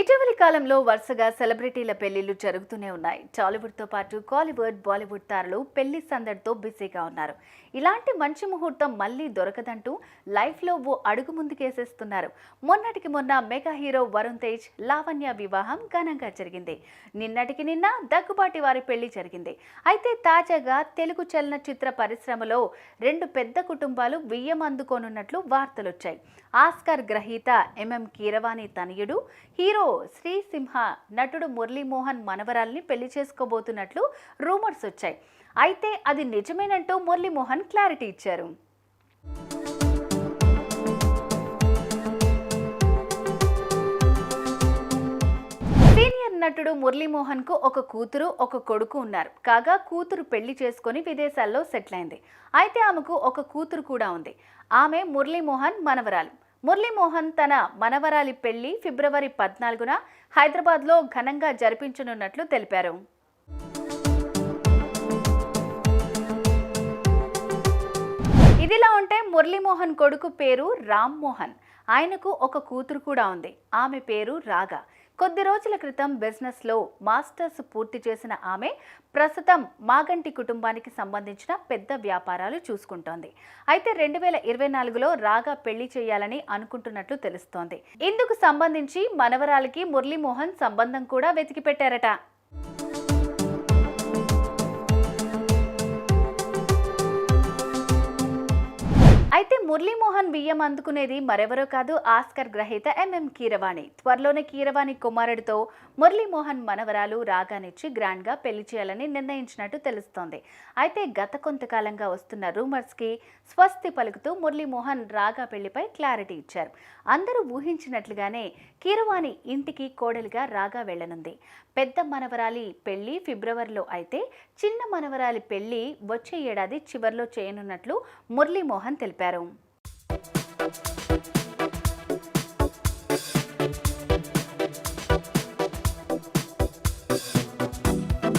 ఇటీవలి కాలంలో వరుసగా సెలబ్రిటీల పెళ్ళిళ్ళు జరుగుతూనే ఉన్నాయి. టాలీవుడ్తో పాటు కాలీవుడ్ బాలీవుడ్ తారలు పెళ్ళి సందడితో బిజీగా ఉన్నారు. ఇలాంటి మంచి ముహూర్తం మళ్ళీ దొరకదంటూ లైఫ్లో ఓ అడుగు ముందుకేసేస్తున్నారు. మొన్నటికి మొన్న మెగా హీరో వరుణ్ తేజ్ లావణ్య వివాహం ఘనంగా జరిగింది. నిన్నటికి నిన్న దగ్గుబాటి వారి పెళ్ళి జరిగింది. అయితే తాజాగా తెలుగు చలనచిత్ర పరిశ్రమలో రెండు పెద్ద కుటుంబాలు బియ్యం అందుకోనున్నట్లు వార్తలొచ్చాయి. ఆస్కార్ గ్రహీత ఎంఎం కీరవాణి తనయుడు హీరో శ్రీ సింహా నటుడు మురళీమోహన్ మనవరాల్ని పెళ్ళి చేసుకోబోతున్నట్లు రూమర్స్ వచ్చాయి. అయితే అది నిజమేనంటూ మురళీమోహన్ క్లారిటీ ఇచ్చారు. సీనియర్ నటుడు మురళీమోహన్కు ఒక కూతురు ఒక కొడుకు ఉన్నారు. కాగా కూతురు పెళ్ళి చేసుకొని విదేశాల్లో సెటిల్ అయింది. అయితే ఆమెకు ఒక కూతురు కూడా ఉంది. ఆమె మురళీమోహన్ మనవరాలు. మురళీమోహన్ తన మనవరాలి పెళ్ళి ఫిబ్రవరి పద్నాలుగున హైదరాబాద్లో ఘనంగా జరిపించనున్నట్లు తెలిపారు. ఇదిలా ఉంటే మురళీమోహన్ కొడుకు పేరు రామ్మోహన్ ఆయనకు ఒక కూతురు కూడా ఉంది. ఆమె పేరు రాగా. కొద్ది రోజుల క్రితం బిజినెస్లో మాస్టర్స్ పూర్తి చేసిన ఆమె ప్రస్తుతం మాగంటి కుటుంబానికి సంబంధించిన పెద్ద వ్యాపారాలు చూసుకుంటోంది. అయితే రెండు వేల ఇరవై నాలుగులో రాగా పెళ్ళి చేయాలని అనుకుంటున్నట్లు తెలుస్తోంది. ఇందుకు సంబంధించి మనవరాలికి మురళీమోహన్ సంబంధం కూడా వెతికి పెట్టారట మురళీమోహన్ బియ్యం అందుకునేది మరెవరో కాదు ఆస్కర్ గ్రహీత ఎంఎం కీరవాణి. త్వరలోనే కీరవాణి కుమారుడితో మురళీమోహన్ మనవరాలు రాగానిచ్చి గ్రాండ్గా పెళ్ళి చేయాలని నిర్ణయించినట్టు తెలుస్తోంది. అయితే గత కొంతకాలంగా వస్తున్న రూమర్స్కి స్వస్తి పలుకుతూ మురళీమోహన్ రాగా పెళ్ళిపై క్లారిటీ ఇచ్చారు. అందరూ ఊహించినట్లుగానే కీరవాణి ఇంటికి కోడలిగా రాగా వెళ్ళనుంది పెద్ద మనవరాలి పెళ్ళి ఫిబ్రవరిలో అయితే చిన్న మనవరాలి పెళ్ళి వచ్చే ఏడాది చివర్లో చేయనున్నట్లు మురళీమోహన్ తెలిపారు.